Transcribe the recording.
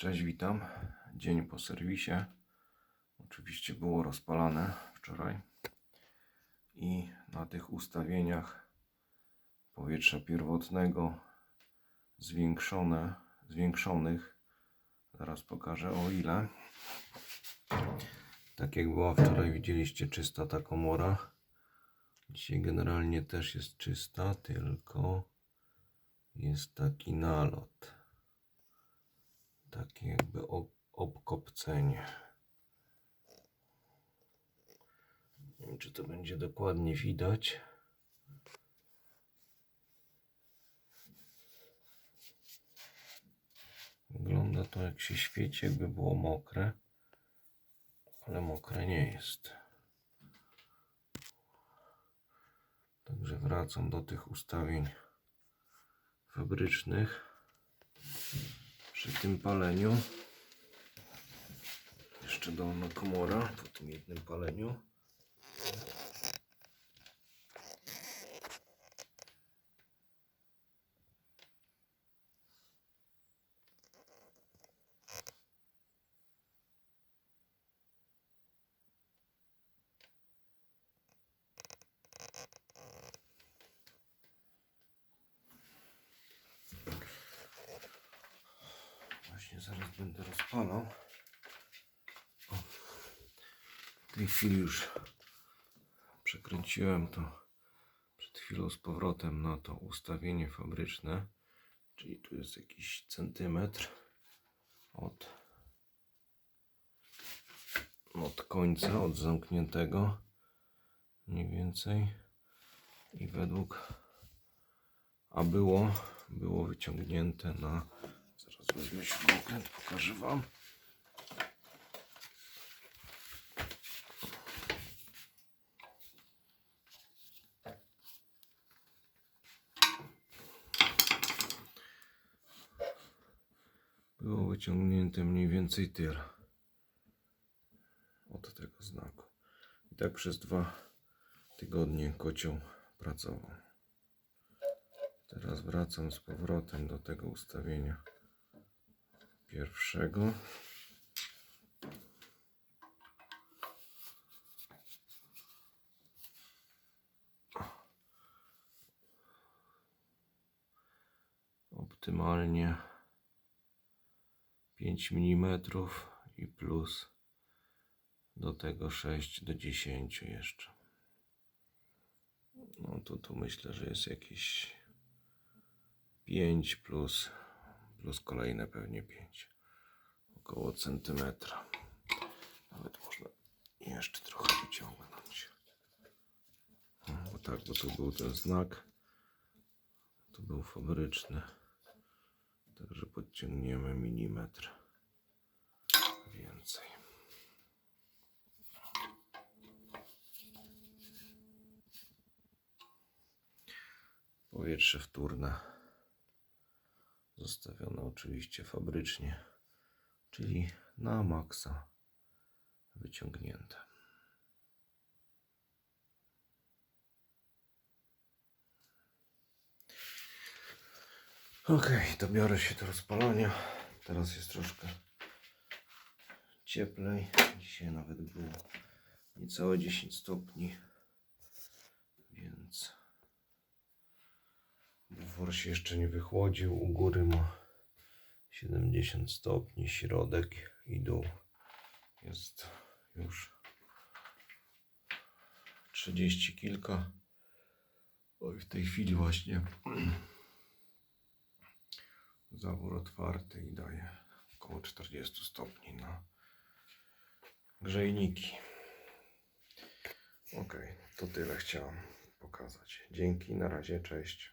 Cześć, witam. Dzień po serwisie. Oczywiście było rozpalane wczoraj. I na tych ustawieniach powietrza pierwotnego zwiększone, zwiększonych, zaraz pokażę o ile. Tak jak była wczoraj, widzieliście czysta ta komora. Dzisiaj generalnie też jest czysta, tylko jest taki nalot takie jakby ob- obkopcenie. Nie wiem, czy to będzie dokładnie widać. Wygląda to jak się świeci, jakby było mokre, ale mokre nie jest. Także wracam do tych ustawień fabrycznych przy tym paleniu. Jeszcze dolna komora po tym jednym paleniu. Właśnie zaraz będę rozpalał. O, w tej chwili już przekręciłem to przed chwilą z powrotem na to ustawienie fabryczne. Czyli tu jest jakiś centymetr od, od końca, od zamkniętego mniej więcej. I według a było, było wyciągnięte na Zaraz wezmę śrubokręt, pokażę Wam. Było wyciągnięte mniej więcej tyle od tego znaku. I tak przez dwa tygodnie kocioł pracował. Teraz wracam z powrotem do tego ustawienia pierwszego. Optymalnie 5 mm i plus do tego 6 do 10 jeszcze. No to tu myślę, że jest jakieś 5 plus plus kolejne pewnie 5 około centymetra. Nawet można jeszcze trochę wyciągnąć. Bo tak, bo tu był ten znak. Tu był fabryczny. Także podciągniemy milimetr więcej. Powietrze wtórne zostawione oczywiście fabrycznie, czyli na maksa wyciągnięte. Ok, to biorę się do rozpalania. Teraz jest troszkę cieplej. Dzisiaj nawet było niecałe 10 stopni, Bufor się jeszcze nie wychłodził. U góry ma 70 stopni, środek i dół jest już 30 kilka. Oj, w tej chwili właśnie zawór otwarty i daje około 40 stopni na grzejniki. Ok, to tyle chciałam pokazać. Dzięki, na razie, cześć.